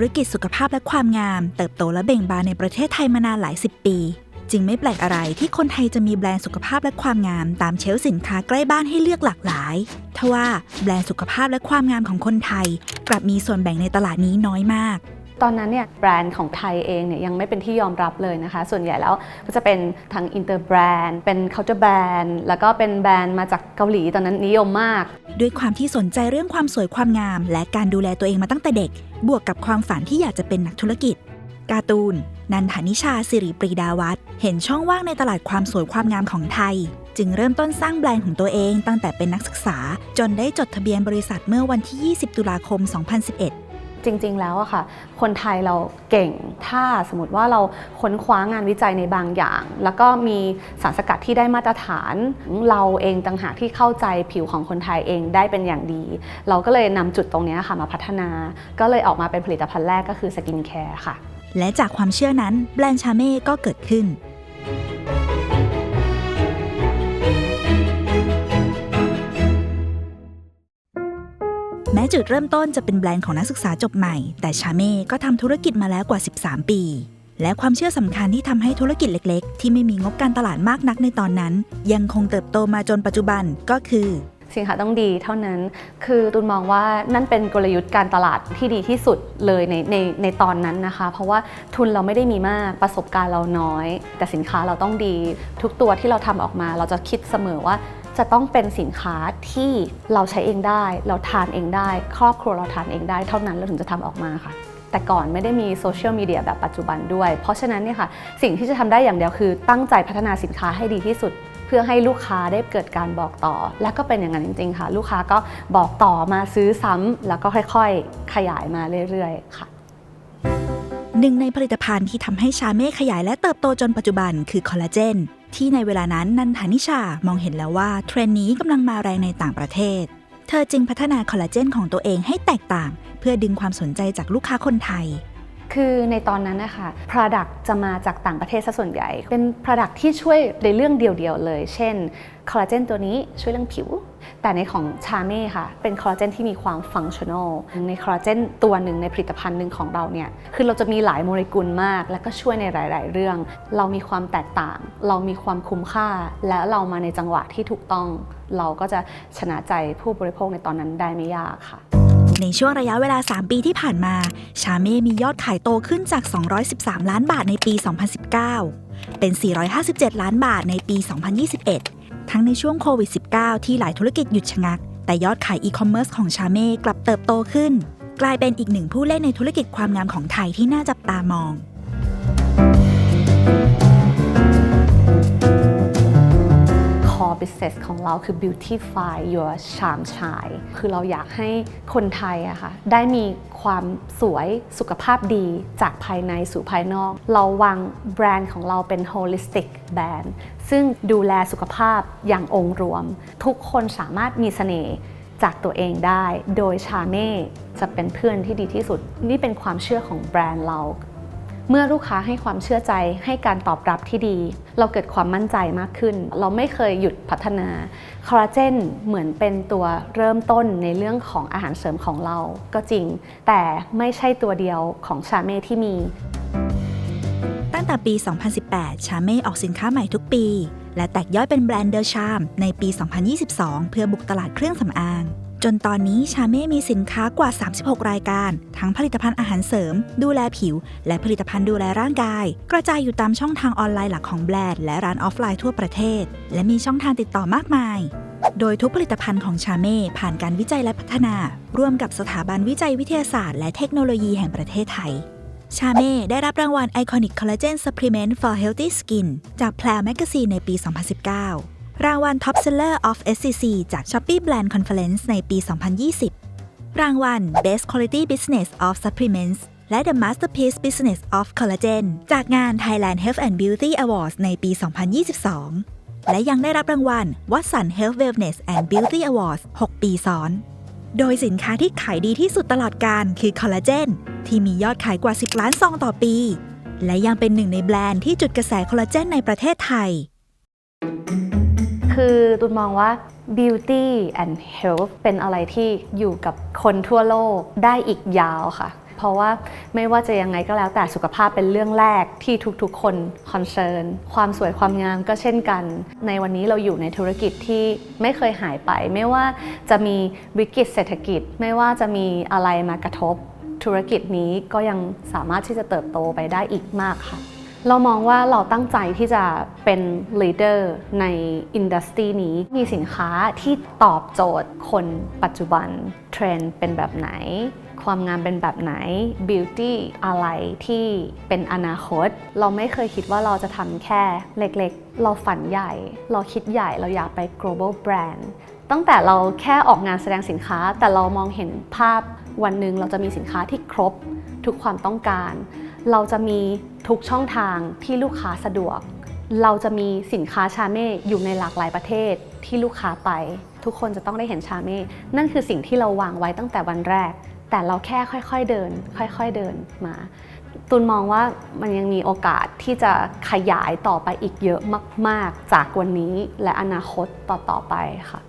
ธุรกิจสุขภาพและความงาม เติบโตและเบ่งบานในประเทศไทยมานานหลายสิบปี จึงไม่แปลกอะไรที่คนไทยจะมีแบรนด์สุขภาพและความงาม ตามเชลสินค้าใกล้บ้านให้เลือกหลากหลายทว่าแบรนด์สุขภาพและความงามของคนไทย กลับมีส่วนแบ่งในตลาดนี้น้อยมาก ตอนนั้นเนี่ยแบรนด์ของไทยเองเนี่ยยังไม่เป็นที่ยอมรับเลยนะคะ ส่วนใหญ่แล้วก็จะเป็นทั้งอินเตอร์แบรนด์เป็นเคาน์เตอร์แบรนด์แล้วก็เป็นแบรนด์มาจากเกาหลีตอนนั้นนิยมมาก ด้วยความที่สนใจเรื่องความสวยความงาม และการดูแลตัวเองมาตั้งแต่เด็ก บวกกับความฝันที่อยากจะเป็นนักธุรกิจ การ์ตูน นันทนิชาสิริปรีดาวัตรเห็นช่องว่างในตลาดความสวยความงามของไทย จึงเริ่มต้นสร้างแบรนด์ของตัวเองตั้งแต่เป็นนักศึกษา จนได้จดทะเบียนบริษัทเมื่อวันที่ 20 ตุลาคม 2011 จริง ๆ แล้วอะค่ะ คนไทยเราเก่ง ถ้าสมมติว่าเราค้นคว้างานวิจัยในบางอย่าง แล้วก็มีสารสกัดที่ได้มาตรฐาน เราเองต่างหากที่เข้าใจผิวของคนไทยเองได้เป็นอย่างดี เราก็เลยนำจุดตรงนี้ค่ะมาพัฒนา ก็เลยออกมาเป็นผลิตภัณฑ์แรกก็คือสกินแคร์ค่ะ และจากความเชื่อนั้นแบรนด์ชาเม่ก็เกิดขึ้น ม้จุดเริ่มต้นจะเป็นแบรนด์ของนักศึกษาจบใหม่ แต่ชาเม่ก็ทำธุรกิจมาแล้วกว่า 13 ปี และความเชื่อสำคัญที่ทำให้ธุรกิจเล็กๆ ที่ไม่มีงบการตลาดมากนักในตอนนั้น ยังคงเติบโตมาจนปัจจุบันก็คือสินค้าต้องดีเท่านั้น คือตุนมองว่านั่นเป็นกลยุทธ์การตลาดที่ดีที่สุดเลยในในในตอนนั้นนะคะ เพราะว่าทุนเราไม่ได้มีมาก ประสบการณ์เราน้อย แต่สินค้าเราต้องดี ทุกตัวที่เราทำออกมา เราจะคิดเสมอว่า จะต้องเป็นสินค้าที่เราใช้เองได้ เราทานเองได้ ครอบครัวเราทานเองได้ เท่านั้นเราถึงจะทำออกมาค่ะ แต่ก่อนไม่ได้มีโซเชียลมีเดียแบบปัจจุบันด้วย เพราะฉะนั้นเนี่ยค่ะสิ่งที่จะทำได้อย่างเดียวคือ ตั้งใจพัฒนาสินค้าให้ดีที่สุดเพื่อให้ลูกค้าได้เกิดการบอกต่อ และก็เป็นอย่างนั้นจริง ๆ ค่ะ ลูกค้าก็บอกต่อมาซื้อซ้ำแล้วก็ค่อยๆ ขยายมาเรื่อยๆ ค่ะ หนึ่งในผลิตภัณฑ์ที่ทำให้ชาเม่ขยายและเติบโตจนปัจจุบันคือคอลลาเจน ที่ในเวลานั้นนันทานิชามองเห็นแล้วว่าเทรนนี้กำลังมาแรงในต่างประเทศ เธอจึงพัฒนาคอลลาเจนของตัวเองให้แตกต่าง เพื่อดึงความสนใจจากลูกค้าคนไทย คือในตอนนั้นนะคะ Product จะมาจากต่างประเทศซะส่วนใหญ่ เป็น Product ที่ช่วยในเรื่องเดียวๆเลย เช่นคอลลาเจนตัวนี้ช่วยเรื่องผิว แต่ในของชาเม่ค่ะ เป็นคอลลาเจนที่มีความฟังชั่นอล ในคอลลาเจนตัวหนึ่งในผลิตภัณฑ์หนึ่งของเราเนี่ย คือเราจะมีหลายโมเลกุลมาก และก็ช่วยในหลาย ๆ เรื่อง เรามีความแตกต่าง เรามีความคุ้มค่า และเรามาในจังหวะที่ถูกต้อง เราก็จะชนะใจผู้บริโภคในตอนนั้นได้ไม่ยากค่ะ ในช่วงระยะเวลา 3 ปีที่ผ่านมา ชาเม่มียอดขายโตขึ้นจาก 213 ล้านบาทในปี 2019 เป็น 457 ล้านบาทในปี 2021 ทั้งในช่วงโควิด -19 ที่หลายธุรกิจหยุดชะงัก แต่ยอดขายอีคอมเมิร์ซของชาเม่กลับเติบโตขึ้น กลายเป็นอีกหนึ่งผู้เล่นในธุรกิจความงามของไทยที่น่าจับตามอง core business ของเราคือ beautify your charm shine คือเราอยากให้คนไทยอะค่ะได้มีความสวยสุขภาพดีจากภายในสู่ภายนอก เราวางแบรนด์ของเราเป็น holistic brand ซึ่งดูแลสุขภาพอย่างองค์รวม ทุกคนสามารถมีเสน่ห์จากตัวเองได้ โดยชาเม่จะเป็นเพื่อนที่ดีที่สุด นี่เป็นความเชื่อของแบรนด์เรา เมื่อลูกค้าให้ความเชื่อใจให้การตอบรับที่ดี เราเกิดความมั่นใจมากขึ้น เราไม่เคยหยุดพัฒนาคอลลาเจนเหมือนเป็นตัวเริ่มต้นในเรื่องของอาหารเสริมของเราก็จริง แต่ไม่ใช่ตัวเดียวของชาเม่ที่มี ตั้งแต่ปี 2018 ชาเม่ออกสินค้าใหม่ทุกปี และแตกย่อยเป็นแบรนด์เดอร์ชามในปี 2022 เพื่อบุกตลาดเครื่องสำอาง จนตอนนี้ชาเม่มีสินค้ากว่า 36 รายการ ทั้งผลิตภัณฑ์อาหารเสริม ดูแลผิว และผลิตภัณฑ์ดูแลร่างกาย กระจายอยู่ตามช่องทางออนไลน์หลักของแบรนด์และร้านออฟไลน์ทั่วประเทศ และมีช่องทางติดต่อมากมาย โดยทุกผลิตภัณฑ์ของชาเม่ผ่านการวิจัยและพัฒนา ร่วมกับสถาบันวิจัยวิทยาศาสตร์และเทคโนโลยีแห่งประเทศไทยชาเม่ได้รับรางวัล Iconic Collagen Supplement for Healthy Skin จาก p l a y Magazine ในปี 2019 รางวัล Top Seller of SCC จาก Shopee Brand Conference ในปี 2020 รางวัล Best Quality Business of Supplements และ The Masterpiece Business of Collagen จากงาน Thailand Health and Beauty Awards ในปี 2022 และยังได้รับรางวัล Watson Health Wellness and Beauty Awards 6 ปีซ้อน โดยสินค้าที่ขายดีที่สุดตลอดการคือคอลลาเจนที่มียอดขายกว่า 10 ล้านซองต่อปี และยังเป็นหนึ่งในแบรนด์ที่จุดกระแสคอลลาเจนในประเทศไทย คือตุนมองว่า beauty and health เป็นอะไรที่อยู่กับคนทั่วโลกได้อีกยาวค่ะ เพราะว่าไม่ว่าจะยังไงก็แล้วแต่สุขภาพเป็นเรื่องแรกที่ทุกๆ คนคอนเซิร์นความสวยความงามก็เช่นกัน ในวันนี้เราอยู่ในธุรกิจที่ไม่เคยหายไป ไม่ว่าจะมีวิกฤตเศรษฐกิจ ไม่ว่าจะมีอะไรมากระทบ ธุรกิจนี้ก็ยังสามารถที่จะเติบโตไปได้อีกมากค่ะ เรามองว่าเราตั้งใจที่จะเป็น leader ในอินดัสทรีนี้ มีสินค้าที่ตอบโจทย์คนปัจจุบัน เทรนด์เป็นแบบไหน ความงามเป็นแบบไหน beauty อะไรที่เป็นอนาคต เราไม่เคยคิดว่าเราจะทำแค่เล็กๆ เราฝันใหญ่ เราคิดใหญ่เราอยากไป global brand ตั้งแต่เราแค่ออกงานแสดงสินค้า แต่เรามองเห็นภาพวันหนึ่งเราจะมีสินค้าที่ครบทุกความต้องการ เราจะมีทุกช่องทางที่ลูกค้าสะดวก เราจะมีสินค้าชาเม่อยู่ในหลากหลายประเทศที่ลูกค้าไป ทุกคนจะต้องได้เห็นชาเม่นั่นคือสิ่งที่เราวางไว้ตั้งแต่วันแรก แต่เราแค่ค่อยๆเดิน ค่อยๆเดินมาตูนมองว่ามันยังมีโอกาสที่จะขยายต่อไปอีกเยอะมาก ๆ จากวันนี้และอนาคตต่อๆไปค่ะ